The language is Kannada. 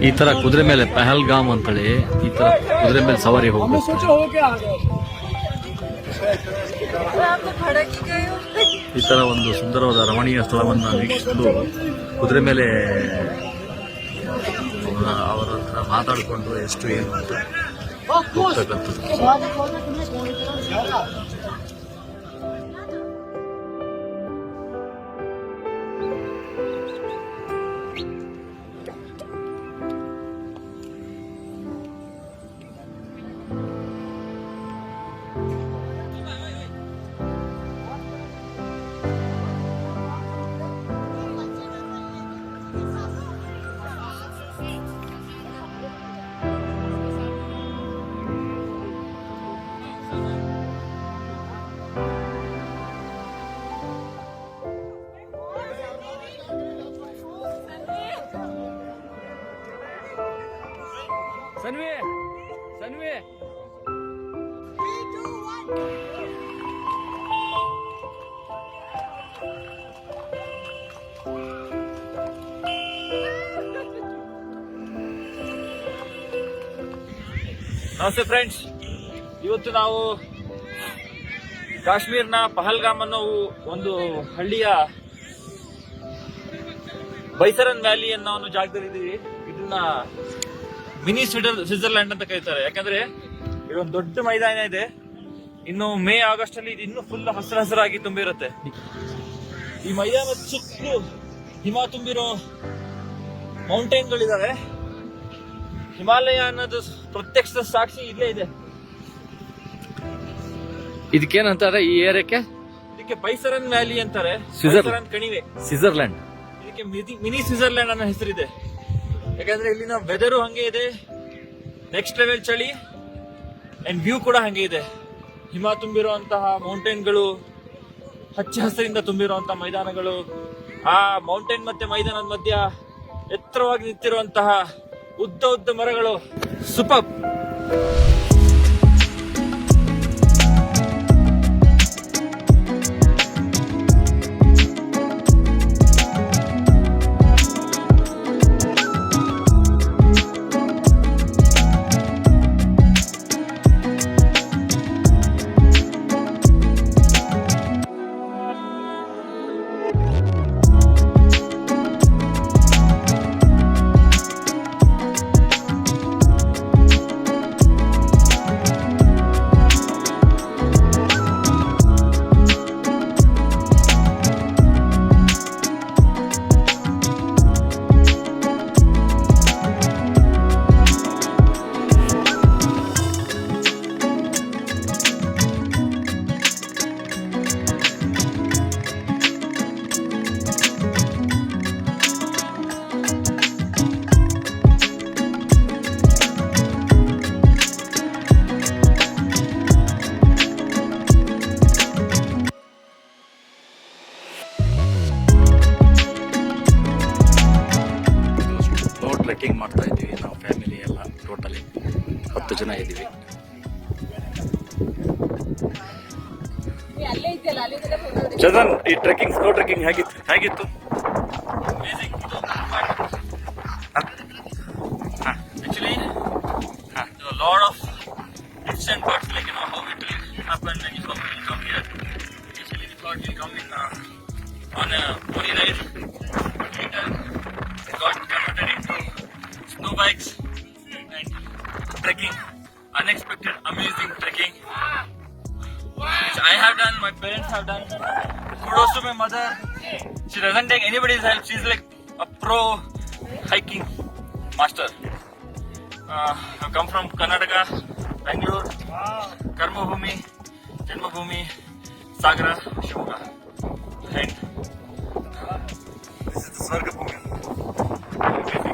ಈ ತರ ಕುದುರೆ ಮೇಲೆ ಪೆಹಲ್ಗಾಮ್ ಅಂತೇಳಿ ಈ ತರ ಕುದುರೆ ಮೇಲೆ ಸವಾರಿ ಹೋಗಬೇಕು. ಈ ತರ ಒಂದು ಸುಂದರವಾದ ರಮಣೀಯ ಸ್ಥಳವನ್ನು ವೀಕ್ಷಿಸಲು ಕುದುರೆ ಮೇಲೆ ಅವರ ಹತ್ರ ಮಾತಾಡಿಕೊಂಡು ಎಷ್ಟು ಏನು ಅಂತ ಹೋಗ್ತಕ್ಕಂಥದ್ದು ಸನ್ವಿ ಸನ್ವಿ ನಮಸ್ತೆ ಫ್ರೆಂಡ್ಸ್ ಇವತ್ತು ನಾವು ಕಾಶ್ಮೀರ್ನ ಪಹಲ್ಗಾಮ್ ಅನ್ನೋ ಒಂದು ಹಳ್ಳಿಯ ಬೈಸರನ್ ವ್ಯಾಲಿ ಅನ್ನೋ ಒಂದು ಜಾಗದಲ್ಲಿ ಇದ್ದೀವಿ ಇದನ್ನ ಮಿನಿ ಸ್ವಿಟರ್ ಸ್ವಿಟ್ಜರ್ಲ್ಯಾಂಡ್ ಅಂತ ಕರೀತಾರೆ. ಯಾಕಂದ್ರೆ ಇದೊಂದು ದೊಡ್ಡ ಮೈದಾನ ಇದೆ. ಇನ್ನು ಮೇ ಆಗಸ್ಟ್ ಅಲ್ಲಿ ಇದು ಇನ್ನೂ ಫುಲ್ ಹಸಿರು ಹಸಿರಾಗಿ ತುಂಬಿರುತ್ತೆ. ಈ ಮೈದಾನದ ಸುತ್ತಲೂ ಹಿಮ ತುಂಬಿರೋ ಮೌಂಟೇನ್ಗಳಿದಾವೆ. ಹಿಮಾಲಯ ಅನ್ನೋದು ಪ್ರತ್ಯಕ್ಷದ ಸಾಕ್ಷಿ ಇಲ್ಲೇ ಇದೆ. ಇದಕ್ಕೇನಂತಾರೆ ಈ ಏರಿಯಾಕ್ಕೆ? ಇದಕ್ಕೆ ಬೈಸರನ್ ವ್ಯಾಲಿ ಅಂತಾರೆ. ಬೈಸರನ್ ಕಣಿವೆ. ಸ್ವಿಟ್ಜರ್ಲ್ಯಾಂಡ್ ಇದಕ್ಕೆ ಮಿನಿ- ಮಿನಿ ಸ್ವಿಟ್ಜರ್ಲ್ಯಾಂಡ್ ಅನ್ನೋ ಹೆಸರಿದೆ. ಯಾಕಂದ್ರೆ ಇಲ್ಲಿನ ವೆದರು ಹಂಗೆ ಇದೆ. ನೆಕ್ಸ್ಟ್ ಲೆವೆಲ್ ಚಳಿ ಅಂಡ್ ವ್ಯೂ ಕೂಡ ಹಂಗೆ ಇದೆ. ಹಿಮ ತುಂಬಿರುವಂತಹ ಮೌಂಟೇನ್ಗಳು ಹಚ್ಚ ಹಸಿರಿಂದ ತುಂಬಿರುವಂತಹ ಮೈದಾನಗಳು, ಆ ಮೌಂಟೇನ್ ಮತ್ತೆ ಮೈದಾನದ ಮಧ್ಯ ಎತ್ತರವಾಗಿ ನಿಂತಿರುವಂತಹ ಉದ್ದ ಉದ್ದ ಮರಗಳು. ಸೂಪರ್ ಹತ್ತು ಜನ ಇದ್ದೀವಿ ಅಲ್ಲೇ ಇದೆಯಲ್ಲ ಅಲ್ಲಿಂದಲೇ ಫೋಟೋ ಚಂದನ್ ಈ ಟ್ರೆಕ್ಕಿಂಗ್ ಸ್ಲೋ ಟ್ರೆಕ್ಕಿಂಗ್ ಹೇಗಿತ್ತು ಹೇಗಿತ್ತು Actually, there are a lot of ifs and buts, like you know how it will happen when you come, when you come here. Initially, we thought we'll come in uh, on a pony ride, but later it got converted into snow bikes Have done. Kudos to my mother. She doesn't take anybody's help. She's like a pro hiking master. Uh, I come from Karnataka, Bangalore, Karmabhumi, Janmabhumi, Sagara, Shivamoga. And this is the Swarga Bhumi.